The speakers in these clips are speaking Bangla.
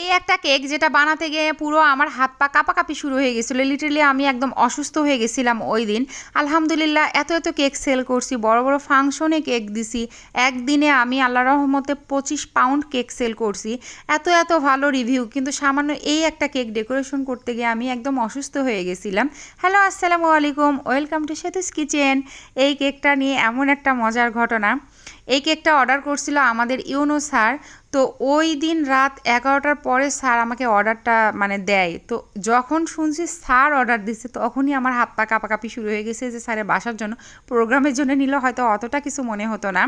এই একটা কেক যেটা বানাতে গিয়ে পুরো আমার হাত পা কাঁপাকাঁপি শুরু হয়ে গেছিল। লিটারেলি আমি একদম অসুস্থ হয়ে গেছিলাম ওই দিন। আলহামদুলিল্লাহ এত এত কেক সেল করছি, বড় বড় ফাংশনে কেক দিছি। একদিনে আমি আল্লাহ রহমতে পঁচিশ পাউন্ড কেক সেল করছি। এত এত ভালো রিভিউ, কিন্তু সামান্য এই একটা কেক ডেকোরেশন করতে গিয়ে আমি একদম অসুস্থ হয়ে গেছিলাম। হ্যালো, আসসালামু আলাইকুম, ওয়েলকাম টু সেতুস কিচেন। এই কেকটা নিয়ে এমন একটা মজার ঘটনা। এই কেকটা অর্ডার করছিল আমাদের ইউনো স্যার। তো ওই দিন রাত এগারোটার পরে স্যার আমাকে অর্ডারটা মানে দেয়। তো যখন শুনছি স্যার অর্ডার দিচ্ছে তখনই আমার হাত পা কাঁপাকাঁপি শুরু হয়ে গেছে যে স্যারের বাসার জন্য, প্রোগ্রামের জন্য নিলে। হয়তো অতটা কিছু মনে হতো না।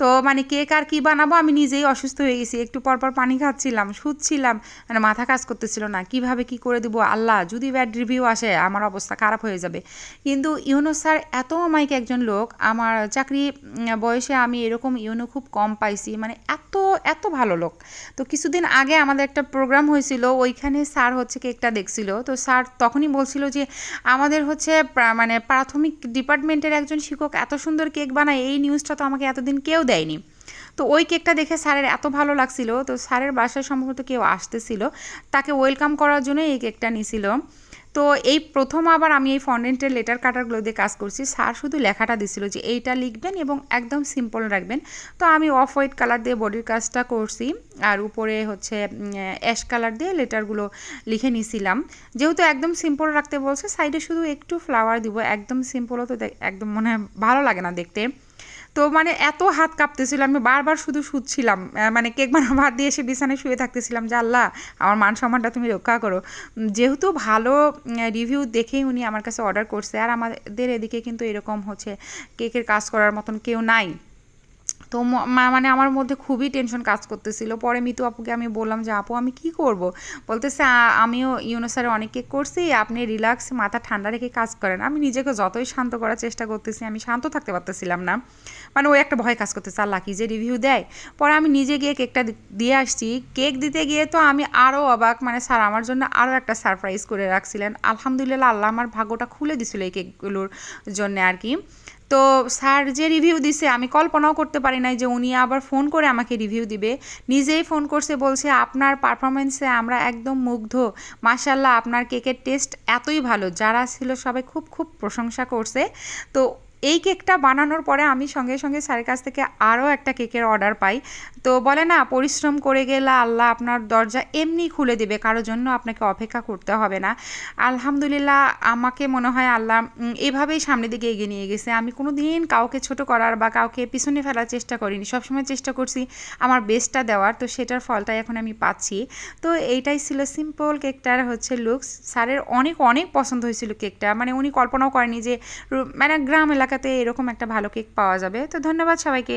তো মানে কেক আর কী বানাবো? আমি নিজেই অসুস্থ হয়ে গেছি। একটু পরপর পানি খাচ্ছিলাম, শুচ্ছিলাম। মানে মাথা কাজ করতেছিল না। কীভাবে কি করে দেবো? আল্লাহ, যদি ব্যাড রিভিউ আসে, আমার অবস্থা খারাপ হয়ে যাবে। কিন্তু ইউনো স্যার এত অমায়িক একজন লোক, আমার চাকরি বয়সে আমি এরকম ইউনো খুব কম পাইছি। মানে এত এত ভালো লোক। তো কিছুদিন আগে আমাদের একটা প্রোগ্রাম হয়েছিল, ওইখানে স্যার হচ্ছে কেকটা দেখছিল। তো স্যার তখনই বলছিল যে, আমাদের হচ্ছে মানে প্রাথমিক ডিপার্টমেন্টের একজন শিক্ষক এত সুন্দর কেক বানায়, এই নিউজটা তো আমাকে এতদিন কেউ দেয়নি। তো ওই কেকটা দেখে স্যারের এত ভালো লাগছিল, তো স্যারের বাসায় সম্ভবত কেউ আসতেছিল, তাকে ওয়েলকাম করার জন্য এই কেকটা নিছিল। তো এই প্রথম আবার আমি এই ফন্ডেন্টের লেটার কাটারগুলো দিয়ে কাজ করছি, স্যার শুধু লেখাটা দিছিল যে এইটা লিখবেন এবং একদম সিম্পল রাখবেন। তো আমি অফ হোয়াইট কালার দিয়ে বডির কাজটা করছি, আর উপরে হচ্ছে অ্যাশ কালার দিয়ে লেটারগুলো লিখে নিছিলাম। যেহেতু একদম সিম্পল রাখতে বলছে, সাইডে শুধু একটু ফ্লাওয়ার দিব, একদম সিম্পলও তো একদম মনে ভালো লাগে না দেখতে। তো মানে এত হাত কাঁপতেছিল, আমি বারবার শুধু শুচ্ছিলাম। মানে কেক বানানো ভাত দিয়ে এসে বিছানায় শুয়ে থাকতেছিলাম যে, আল্লাহ, আমার মান সম্মানটা তুমি রক্ষা করো। যেহেতু ভালো রিভিউ দেখেই উনি আমার কাছে অর্ডার করছে। আর আমাদের এদিকে কিন্তু এরকম হচ্ছে, কেকের কাজ করার মতন কেউ নাই। তো মানে আমার মধ্যে খুবই টেনশন কাজ করতেছিল। পরে মিতু আপুকে আমি বললাম যে, আপু, আমি কি করব? বলতেছে আমিও ইউনোসারে অনেক কেক করছি, আপনি রিল্যাক্স মাথা ঠান্ডা রেখে কাজ করেন। আমি নিজেকে যতই শান্ত করার চেষ্টা করতেছি, আমি শান্ত থাকতে পারতেছিলাম না। মানে ওই একটা ভয় কাজ করতেছে, আল্লাহ কি যে রিভিউ দেয়? পরে আমি নিজে গিয়ে কেকটা দিয়ে আসছি। কেক দিতে গিয়ে তো আমি আরও অবাক মানে স্যার আমার জন্য আরও একটা সারপ্রাইজ করে রাখছিলেন। আলহামদুলিল্লাহ, আল্লাহ আমার ভাগ্যটা খুলে দিছিল এই কেকগুলোর জন্য আর কি। তো স্যার যে রিভিউ দিছে, আমি কল্পনাও করতে পারি নাই যে উনি আবার ফোন করে আমাকে রিভিউ দিবে। নিজেই ফোন করছে, বলছে, আপনার পারফরমেন্সে আমরা একদম মুগ্ধ। মাসাল্লাহ আপনার কেকের টেস্ট এতই ভালো। যারা ছিল সবাই খুব খুব প্রশংসা করছে। তো এই কেকটা বানানোর পরে আমি সঙ্গে সঙ্গে স্যারের কাছ থেকে আরও একটা কেকের অর্ডার পাই। তো বলে না, পরিশ্রম করে গেলে আল্লাহ আপনার দরজা এমনি খুলে দেবে কারোর জন্য আপনাকে অপেক্ষা করতে হবে না। আলহামদুলিল্লাহ, আমাকে মনে হয় আল্লাহ এভাবেই সামনের দিকে এগিয়ে নিয়ে গেছে। আমি কোনো দিন কাউকে ছোট করার বা কাউকে পিছনে ফেলার চেষ্টা করিনি। সবসময় চেষ্টা করছি আমার বেস্টটা দেওয়ার, তো সেটার ফলটাই এখন আমি পাচ্ছি। তো এইটাই ছিল সিম্পল কেকটার হচ্ছে লুকস। স্যারের অনেক অনেক পছন্দ হয়েছিল কেকটা। মানে উনি কল্পনাও করেনি যে মানে গ্রাম এলাকা এলাকাতে এরকম একটা ভালো কেক পাওয়া যাবে। তো ধন্যবাদ সবাইকে।